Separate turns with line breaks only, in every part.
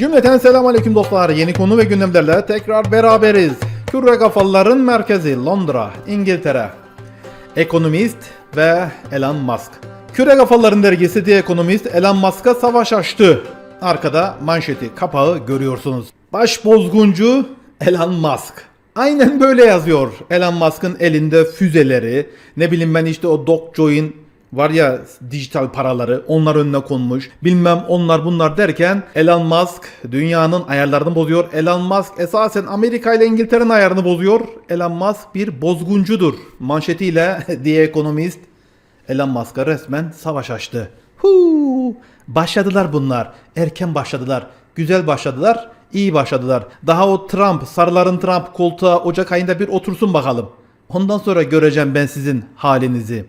Cümleten selam aleyküm dostlar. Yeni konu ve gündemlerle tekrar beraberiz. Küre kafalıların merkezi Londra, İngiltere. Ekonomist ve Elon Musk. Küre kafaların dergisi The Economist Elon Musk'a savaş açtı. Arkada manşeti, kapağı görüyorsunuz. Baş bozguncu Elon Musk. Aynen böyle yazıyor. Elon Musk'ın elinde füzeleri, ne bileyim ben işte o Dogecoin var ya dijital paraları onlar önüne konmuş. Bilmem onlar bunlar derken Elon Musk dünyanın ayarlarını bozuyor. Elon Musk esasen Amerika ile İngiltere'nin ayarını bozuyor. Elon Musk bir bozguncudur. Manşetiyle The Economist Elon Musk'a resmen savaş açtı. Huu! Başladılar bunlar. Erken başladılar. Güzel başladılar. iyi başladılar. Daha o Trump, sarıların Trump koltuğa Ocak ayında bir otursun bakalım. Ondan sonra göreceğim ben sizin halinizi.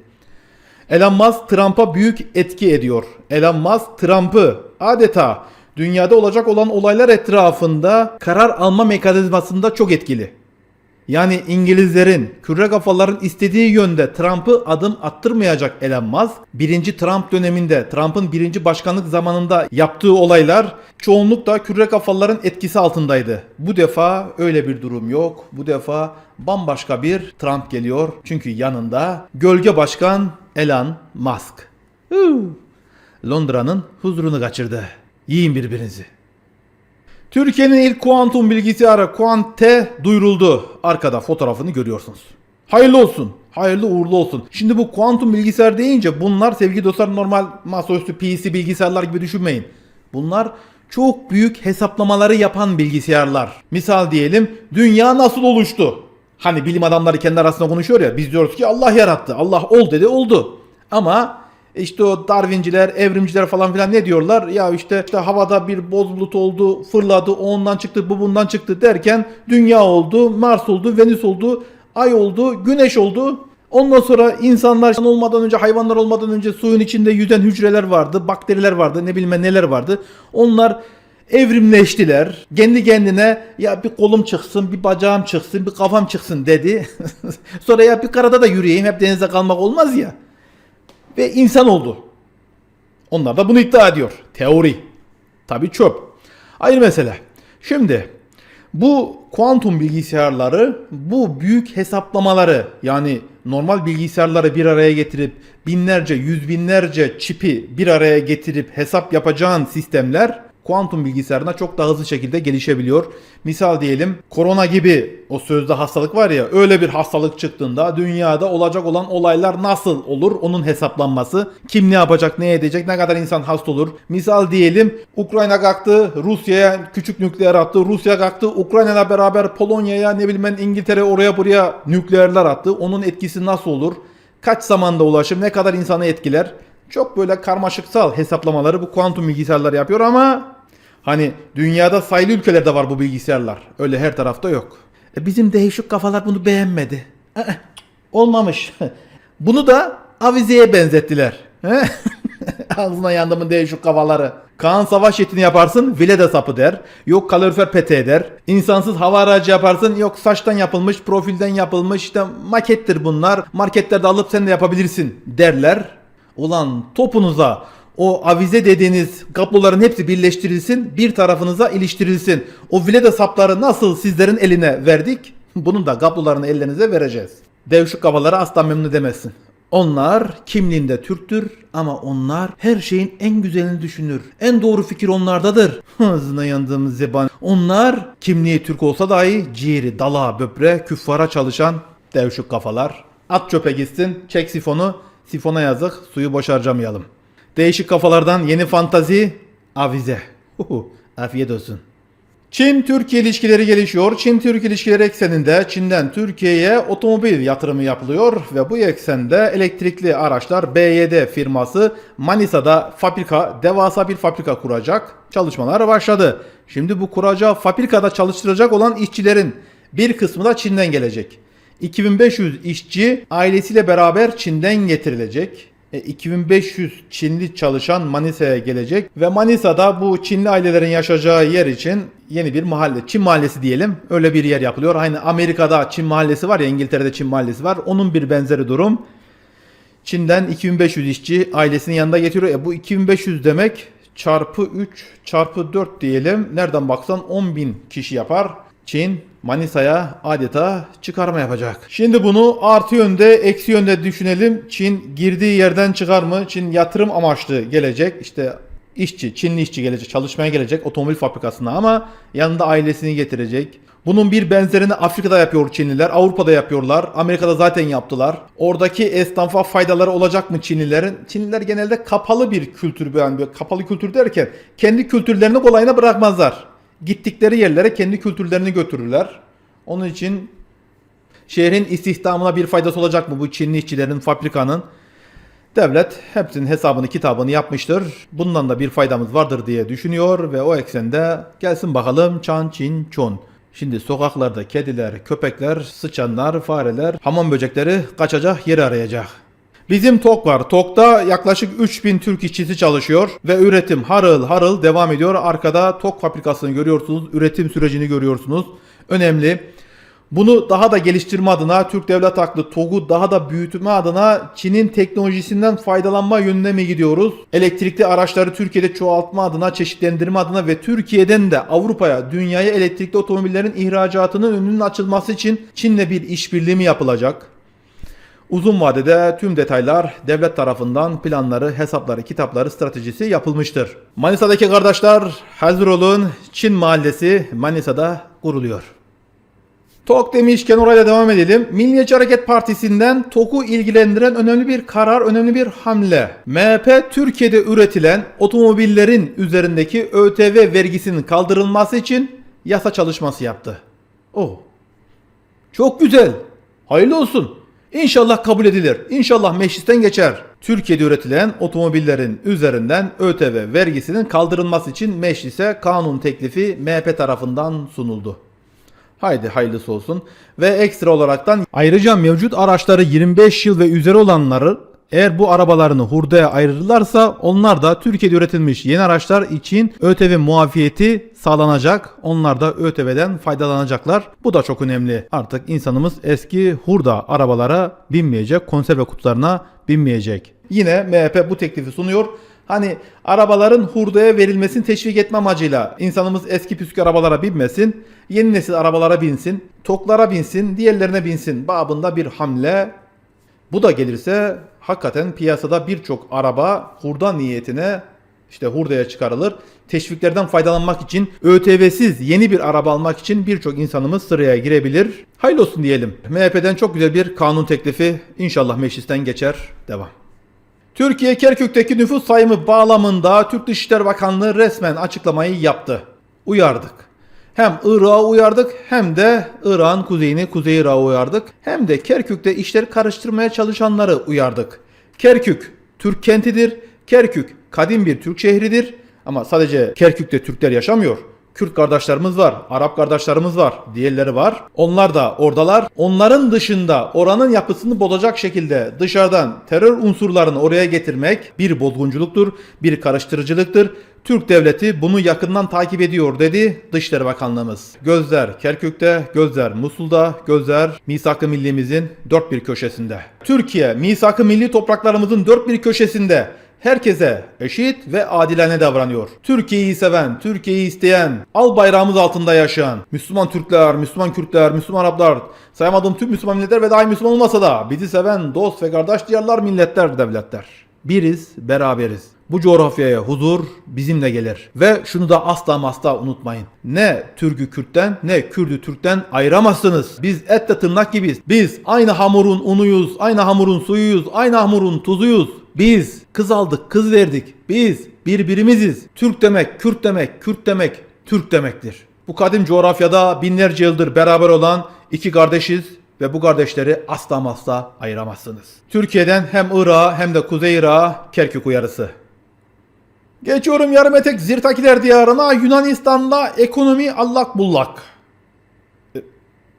Elon Musk Trump'a büyük etki ediyor. Elon Musk Trump'ı adeta dünyada olacak olan olaylar etrafında karar alma mekanizmasında çok etkili. Yani İngilizlerin, küre kafaların istediği yönde Trump'ı adım attırmayacak Elon Musk. Birinci Trump döneminde, Trump'ın birinci başkanlık zamanında yaptığı olaylar çoğunlukla küre kafaların etkisi altındaydı. Bu defa öyle bir durum yok. Bu defa bambaşka bir Trump geliyor. Çünkü yanında gölge başkan Elon Musk. Londra'nın huzurunu kaçırdı. Yiyin birbirinizi. Türkiye'nin ilk kuantum bilgisayarı Quante duyuruldu. Arkada fotoğrafını görüyorsunuz. Hayırlı olsun. Hayırlı uğurlu olsun. Şimdi bu kuantum bilgisayar deyince bunlar sevgili dostlar normal masaüstü PC bilgisayarlar gibi düşünmeyin. Bunlar çok büyük hesaplamaları yapan bilgisayarlar. Misal diyelim dünya nasıl oluştu? Hani bilim adamları kendi arasında konuşuyor ya biz diyoruz ki Allah yarattı. Allah ol dedi oldu. Ama işte o Darwinciler, evrimciler falan filan ne diyorlar? Ya işte, işte havada bir boz bulut oldu, fırladı, o ondan çıktı, bu bundan çıktı derken dünya oldu, Mars oldu, Venüs oldu, Ay oldu, Güneş oldu. Ondan sonra insanlar olmadan önce, hayvanlar olmadan önce suyun içinde yüzen hücreler vardı, bakteriler vardı, ne bilmem neler vardı. Onlar evrimleştiler. Kendi kendine ya bir kolum çıksın, bir bacağım çıksın, bir kafam çıksın dedi. sonra ya bir karada da yürüyeyim, hep denizde kalmak olmaz ya ve insan oldu. Onlar da bunu iddia ediyor. Teori. Tabi çöp. Ayrı mesele. Şimdi bu kuantum bilgisayarları bu büyük hesaplamaları yani normal bilgisayarları bir araya getirip binlerce yüz binlerce çipi bir araya getirip hesap yapacağın sistemler kuantum bilgisayarına çok daha hızlı şekilde gelişebiliyor. Misal diyelim korona gibi o sözde hastalık var ya öyle bir hastalık çıktığında dünyada olacak olan olaylar nasıl olur onun hesaplanması. Kim ne yapacak ne edecek ne kadar insan hasta olur. Misal diyelim Ukrayna kalktı Rusya'ya küçük nükleer attı. Rusya kalktı Ukrayna'la beraber Polonya'ya ne bileyim ben İngiltere oraya buraya nükleerler attı. Onun etkisi nasıl olur? Kaç zamanda ulaşım ne kadar insanı etkiler? Çok böyle karmaşıksal hesaplamaları bu kuantum bilgisayarlar yapıyor ama hani dünyada sayılı ülkelerde var bu bilgisayarlar. Öyle her tarafta yok. E bizim değişik kafalar bunu beğenmedi. Ee, olmamış. Bunu da avizeye benzettiler. He? Ağzına yandımın değişik kafaları. Kaan savaş jetini yaparsın vilede sapı der. Yok kalorifer peteği der. İnsansız hava aracı yaparsın. Yok saçtan yapılmış, profilden yapılmış. işte makettir bunlar. Marketlerde alıp sen de yapabilirsin derler. Ulan topunuza o avize dediğiniz kabloların hepsi birleştirilsin, bir tarafınıza iliştirilsin. O vilede sapları nasıl sizlerin eline verdik? Bunun da kablolarını ellerinize vereceğiz. Devşik kafaları asla memnun edemezsin. Onlar kimliğinde Türktür ama onlar her şeyin en güzelini düşünür. En doğru fikir onlardadır. Hızına yandığımız zeban. Onlar kimliği Türk olsa dahi ciğeri, dala, böbre, küffara çalışan devşik kafalar. At çöpe gitsin, çek sifonu, sifona yazık, suyu boş harcamayalım. Değişik kafalardan yeni fantazi, avize. Afiyet olsun. Çin-Türkiye ilişkileri gelişiyor. Çin-Türk ilişkileri ekseninde Çin'den Türkiye'ye otomobil yatırımı yapılıyor ve bu eksende elektrikli araçlar BYD firması Manisa'da fabrika, devasa bir fabrika kuracak. Çalışmalar başladı. Şimdi bu kuracağı fabrikada çalıştıracak olan işçilerin bir kısmı da Çin'den gelecek. 2500 işçi ailesiyle beraber Çin'den getirilecek. E, 2500 Çinli çalışan Manisa'ya gelecek ve Manisa'da bu Çinli ailelerin yaşayacağı yer için yeni bir mahalle, Çin mahallesi diyelim. Öyle bir yer yapılıyor. Aynı Amerika'da Çin mahallesi var ya, İngiltere'de Çin mahallesi var. Onun bir benzeri durum. Çin'den 2500 işçi ailesinin yanında getiriyor. E bu 2500 demek çarpı 3 çarpı 4 diyelim. Nereden baksan 10 bin kişi yapar. Çin Manisa'ya adeta çıkarma yapacak. Şimdi bunu artı yönde, eksi yönde düşünelim. Çin girdiği yerden çıkar mı? Çin yatırım amaçlı gelecek. İşte işçi, Çinli işçi gelecek, çalışmaya gelecek otomobil fabrikasına ama yanında ailesini getirecek. Bunun bir benzerini Afrika'da yapıyor Çinliler, Avrupa'da yapıyorlar, Amerika'da zaten yaptılar. Oradaki esnafa faydaları olacak mı Çinlilerin? Çinliler genelde kapalı bir kültür, yani kapalı kültür derken kendi kültürlerini kolayına bırakmazlar. Gittikleri yerlere kendi kültürlerini götürürler. Onun için şehrin istihdamına bir faydası olacak mı bu Çinli işçilerin, fabrikanın? Devlet hepsinin hesabını kitabını yapmıştır. Bundan da bir faydamız vardır diye düşünüyor ve o eksende gelsin bakalım Çan Çin Çon. Şimdi sokaklarda kediler, köpekler, sıçanlar, fareler, hamam böcekleri kaçacak yer arayacak. Bizim TOK var. TOK'ta yaklaşık 3000 Türk işçisi çalışıyor ve üretim harıl harıl devam ediyor. Arkada TOK fabrikasını görüyorsunuz, üretim sürecini görüyorsunuz. Önemli. Bunu daha da geliştirme adına Türk Devlet Aklı TOG'u daha da büyütme adına Çin'in teknolojisinden faydalanma yönüne mi gidiyoruz? Elektrikli araçları Türkiye'de çoğaltma adına, çeşitlendirme adına ve Türkiye'den de Avrupa'ya, dünyaya elektrikli otomobillerin ihracatının önünün açılması için Çin'le bir işbirliği mi yapılacak? Uzun vadede tüm detaylar devlet tarafından planları, hesapları, kitapları, stratejisi yapılmıştır. Manisa'daki kardeşler hazır olun. Çin Mahallesi Manisa'da kuruluyor. TOK demişken orayla devam edelim. Milliyetçi Hareket Partisi'nden TOK'u ilgilendiren önemli bir karar, önemli bir hamle. MHP Türkiye'de üretilen otomobillerin üzerindeki ÖTV vergisinin kaldırılması için yasa çalışması yaptı. Oh. Çok güzel. Hayırlı olsun. İnşallah kabul edilir. İnşallah meclisten geçer. Türkiye'de üretilen otomobillerin üzerinden ÖTV vergisinin kaldırılması için meclise kanun teklifi MHP tarafından sunuldu. Haydi hayırlısı olsun. Ve ekstra olaraktan ayrıca mevcut araçları 25 yıl ve üzeri olanları eğer bu arabalarını hurdaya ayırırlarsa onlar da Türkiye'de üretilmiş yeni araçlar için ÖTV muafiyeti sağlanacak. Onlar da ÖTV'den faydalanacaklar. Bu da çok önemli. Artık insanımız eski hurda arabalara binmeyecek, konserve kutularına binmeyecek. Yine MHP bu teklifi sunuyor. Hani arabaların hurdaya verilmesini teşvik etme amacıyla insanımız eski püskü arabalara binmesin, yeni nesil arabalara binsin, toklara binsin, diğerlerine binsin babında bir hamle. Bu da gelirse hakikaten piyasada birçok araba hurda niyetine işte hurdaya çıkarılır. Teşviklerden faydalanmak için ÖTV'siz yeni bir araba almak için birçok insanımız sıraya girebilir. Hayırlı olsun diyelim. MHP'den çok güzel bir kanun teklifi inşallah meclisten geçer. Devam. Türkiye Kerkük'teki nüfus sayımı bağlamında Türk Dışişleri Bakanlığı resmen açıklamayı yaptı. Uyardık. Hem Irak'a uyardık hem de Irak'ın kuzeyini Kuzey Irak'a uyardık. Hem de Kerkük'te işleri karıştırmaya çalışanları uyardık. Kerkük Türk kentidir. Kerkük kadim bir Türk şehridir. Ama sadece Kerkük'te Türkler yaşamıyor. Kürt kardeşlerimiz var, Arap kardeşlerimiz var, diğerleri var. Onlar da oradalar. Onların dışında oranın yapısını bozacak şekilde dışarıdan terör unsurlarını oraya getirmek bir bozgunculuktur, bir karıştırıcılıktır. Türk devleti bunu yakından takip ediyor dedi Dışişleri Bakanlığımız. Gözler Kerkük'te, gözler Musul'da, gözler misak-ı millimizin dört bir köşesinde. Türkiye misak-ı milli topraklarımızın dört bir köşesinde herkese eşit ve adilane davranıyor. Türkiye'yi seven, Türkiye'yi isteyen, al bayrağımız altında yaşayan, Müslüman Türkler, Müslüman Kürtler, Müslüman Araplar, sayamadığım tüm Müslüman milletler ve dahi Müslüman olmasa da bizi seven dost ve kardeş diyarlar, milletler, devletler. Biriz, beraberiz. Bu coğrafyaya huzur bizimle gelir. Ve şunu da asla asla unutmayın. Ne Türk'ü Kürt'ten ne Kürt'ü Türk'ten ayıramazsınız. Biz etle tırnak gibiyiz. Biz aynı hamurun unuyuz, aynı hamurun suyuyuz, aynı hamurun tuzuyuz. Biz kız aldık, kız verdik. Biz birbirimiziz. Türk demek, Kürt demek, Kürt demek, Türk demektir. Bu kadim coğrafyada binlerce yıldır beraber olan iki kardeşiz ve bu kardeşleri asla asla ayıramazsınız. Türkiye'den hem Irak'a hem de Kuzey Irak'a Kerkük uyarısı. Geçiyorum yarım etek Zirtakiler diyarına Yunanistan'da ekonomi allak bullak.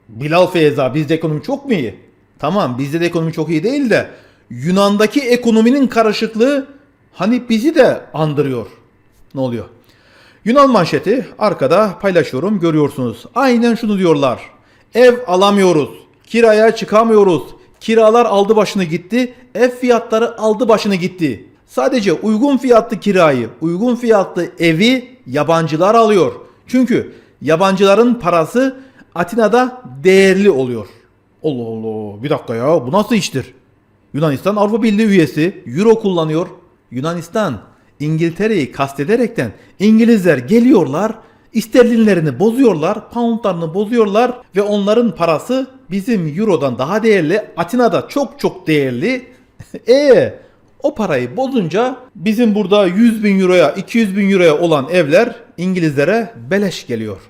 Bilal Feyza bizde ekonomi çok mu iyi? Tamam bizde de ekonomi çok iyi değil de Yunan'daki ekonominin karışıklığı hani bizi de andırıyor. Ne oluyor? Yunan manşeti arkada paylaşıyorum görüyorsunuz. Aynen şunu diyorlar. Ev alamıyoruz. Kiraya çıkamıyoruz. Kiralar aldı başını gitti. Ev fiyatları aldı başını gitti. Sadece uygun fiyatlı kirayı, uygun fiyatlı evi yabancılar alıyor. Çünkü yabancıların parası Atina'da değerli oluyor. Allah Allah bir dakika ya bu nasıl iştir? Yunanistan Avrupa Birliği üyesi Euro kullanıyor. Yunanistan İngiltere'yi kastederekten İngilizler geliyorlar İsterlinlerini bozuyorlar, poundlarını bozuyorlar ve onların parası bizim Euro'dan daha değerli. Atina'da çok çok değerli. e o parayı bozunca bizim burada 100 bin euroya 200 bin euroya olan evler İngilizlere beleş geliyor.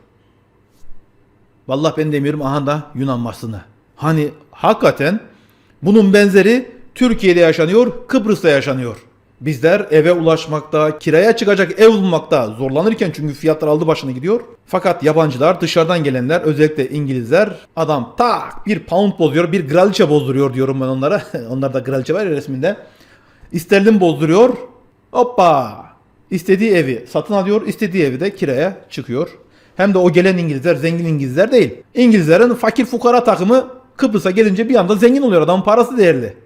Vallahi ben demiyorum aha da Yunan basını. Hani hakikaten bunun benzeri Türkiye'de yaşanıyor, Kıbrıs'ta yaşanıyor. Bizler eve ulaşmakta, kiraya çıkacak ev bulmakta zorlanırken çünkü fiyatlar aldı başını gidiyor. Fakat yabancılar, dışarıdan gelenler, özellikle İngilizler adam tak bir pound bozuyor, bir graliçe bozduruyor diyorum ben onlara. Onlarda graliçe var ya resminde. İsterlin bozduruyor. Hoppa! İstediği evi satın alıyor, istediği evi de kiraya çıkıyor. Hem de o gelen İngilizler zengin İngilizler değil. İngilizlerin fakir fukara takımı Kıbrıs'a gelince bir anda zengin oluyor. Adamın parası değerli.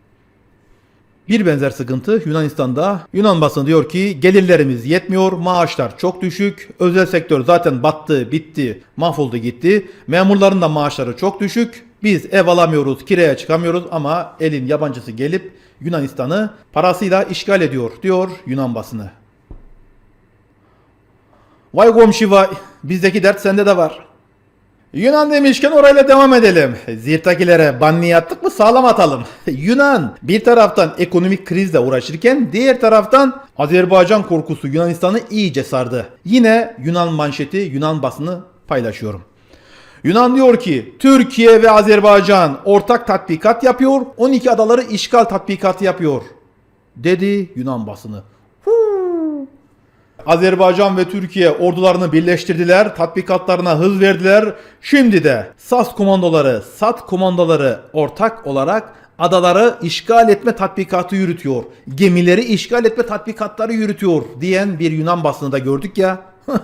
Bir benzer sıkıntı Yunanistan'da. Yunan basını diyor ki gelirlerimiz yetmiyor, maaşlar çok düşük, özel sektör zaten battı, bitti, mahvoldu gitti. Memurların da maaşları çok düşük. Biz ev alamıyoruz, kiraya çıkamıyoruz ama elin yabancısı gelip Yunanistan'ı parasıyla işgal ediyor diyor Yunan basını. Vay komşu vay, bizdeki dert sende de var. Yunan demişken orayla devam edelim. Zirtakilere banni attık mı sağlam atalım. Yunan bir taraftan ekonomik krizle uğraşırken diğer taraftan Azerbaycan korkusu Yunanistan'ı iyice sardı. Yine Yunan manşeti Yunan basını paylaşıyorum. Yunan diyor ki Türkiye ve Azerbaycan ortak tatbikat yapıyor 12 adaları işgal tatbikatı yapıyor. Dedi Yunan basını. Azerbaycan ve Türkiye ordularını birleştirdiler, tatbikatlarına hız verdiler. Şimdi de SAS komandoları, SAT komandoları ortak olarak adaları işgal etme tatbikatı yürütüyor. Gemileri işgal etme tatbikatları yürütüyor diyen bir Yunan basını da gördük ya.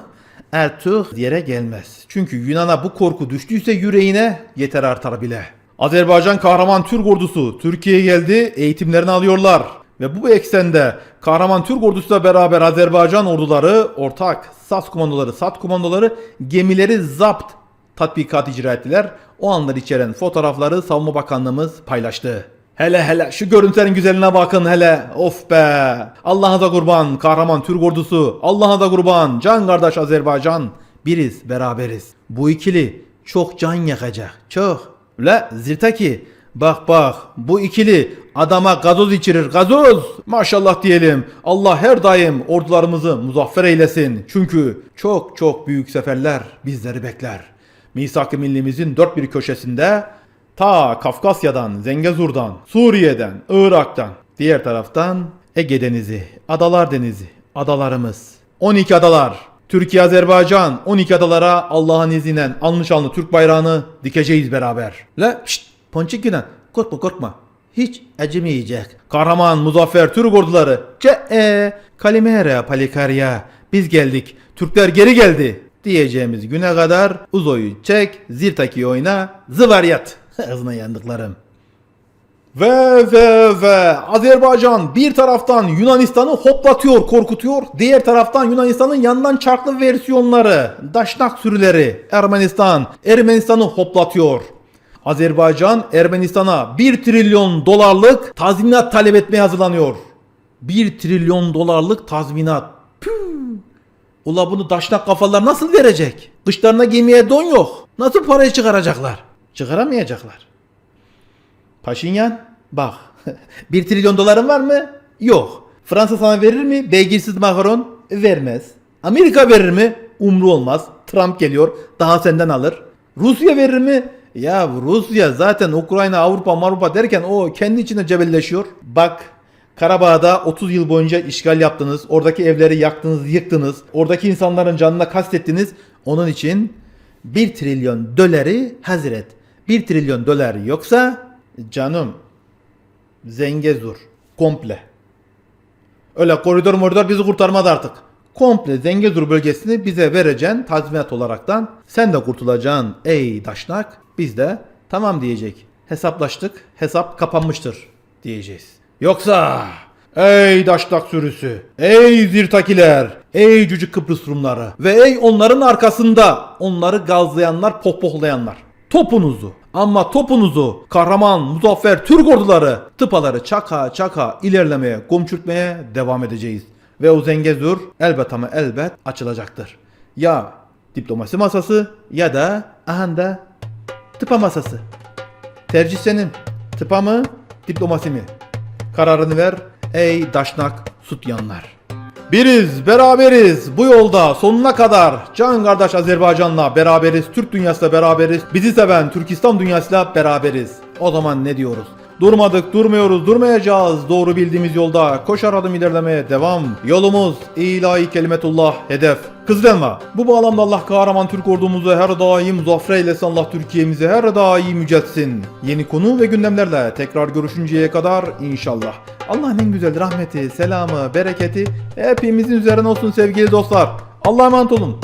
Ertuğ yere gelmez. Çünkü Yunan'a bu korku düştüyse yüreğine yeter artar bile. Azerbaycan kahraman Türk ordusu Türkiye'ye geldi, eğitimlerini alıyorlar. Ve bu eksende kahraman Türk ordusuyla beraber Azerbaycan orduları ortak SAS komandoları, SAT komandoları gemileri zapt tatbikat icra ettiler. O anlar içeren fotoğrafları Savunma Bakanlığımız paylaştı. Hele hele şu görüntülerin güzelliğine bakın hele. Of be. Allah'a da kurban kahraman Türk ordusu. Allah'a da kurban can kardeş Azerbaycan. Biriz beraberiz. Bu ikili çok can yakacak. Çok. La zirtaki Bak bak bu ikili adama gazoz içirir gazoz. Maşallah diyelim. Allah her daim ordularımızı muzaffer eylesin. Çünkü çok çok büyük seferler bizleri bekler. Misak-ı millimizin dört bir köşesinde ta Kafkasya'dan, Zengezur'dan, Suriye'den, Irak'tan, diğer taraftan Ege Denizi, Adalar Denizi, adalarımız. 12 adalar. Türkiye, Azerbaycan 12 adalara Allah'ın izniyle almış alnı Türk bayrağını dikeceğiz beraber. La şşt Ponçik Yunan korkma korkma. Hiç acımayacak. Kahraman muzaffer Türk orduları. Ce e Kalimera Palikarya. Biz geldik. Türkler geri geldi. Diyeceğimiz güne kadar Uzo'yu çek, Zirtaki oyna, zıvaryat. Hızına yandıklarım. Ve ve ve Azerbaycan bir taraftan Yunanistan'ı hoplatıyor, korkutuyor. Diğer taraftan Yunanistan'ın yandan çarklı versiyonları, daşnak sürüleri Ermenistan, Ermenistan'ı hoplatıyor. Azerbaycan Ermenistan'a 1 trilyon dolarlık tazminat talep etmeye hazırlanıyor. 1 trilyon dolarlık tazminat. Püh. Ula bunu daşnak kafalar nasıl verecek? Kışlarına giymeye don yok. Nasıl parayı çıkaracaklar? Çıkaramayacaklar. Paşinyan bak 1 trilyon doların var mı? Yok. Fransa sana verir mi? Beygirsiz Macron vermez. Amerika verir mi? Umru olmaz. Trump geliyor daha senden alır. Rusya verir mi? Ya Rusya zaten Ukrayna, Avrupa, Avrupa derken o kendi içinde cebelleşiyor. Bak Karabağ'da 30 yıl boyunca işgal yaptınız. Oradaki evleri yaktınız, yıktınız. Oradaki insanların canına kastettiniz. Onun için 1 trilyon doları hazır et. 1 trilyon dolar yoksa canım Zengezur komple. Öyle koridor moridor bizi kurtarmadı artık. Komple Zengezur bölgesini bize vereceksin tazminat olaraktan. Sen de kurtulacaksın ey daşnak. Biz de tamam diyecek. Hesaplaştık. Hesap kapanmıştır diyeceğiz. Yoksa Ey daştak sürüsü, ey zirtakiler, ey cücük Kıbrıs Rumları ve ey onların arkasında onları gazlayanlar, pohpohlayanlar. Topunuzu ama topunuzu kahraman, muzaffer Türk orduları tıpaları çaka çaka ilerlemeye, gomçürtmeye devam edeceğiz. Ve o zengezur elbet ama elbet açılacaktır. Ya diplomasi masası ya da ahanda tıpa masası. Tercih senin. Tıpa mı, diplomasi mi? Kararını ver ey daşnak sutyanlar. Biriz, beraberiz. Bu yolda sonuna kadar can kardeş Azerbaycan'la beraberiz. Türk dünyasıyla beraberiz. Bizi seven Türkistan dünyasıyla beraberiz. O zaman ne diyoruz? Durmadık, durmuyoruz, durmayacağız. Doğru bildiğimiz yolda koşar adım ilerlemeye devam. Yolumuz ilahi kelimetullah hedef. Kızılelma. Bu bağlamda Allah kahraman Türk ordumuzu her daim muzaffer eylesin. Allah Türkiye'mizi her daim yüceltsin. Yeni konu ve gündemlerle tekrar görüşünceye kadar inşallah. Allah'ın en güzel rahmeti, selamı, bereketi hepimizin üzerine olsun sevgili dostlar. Allah'a emanet olun.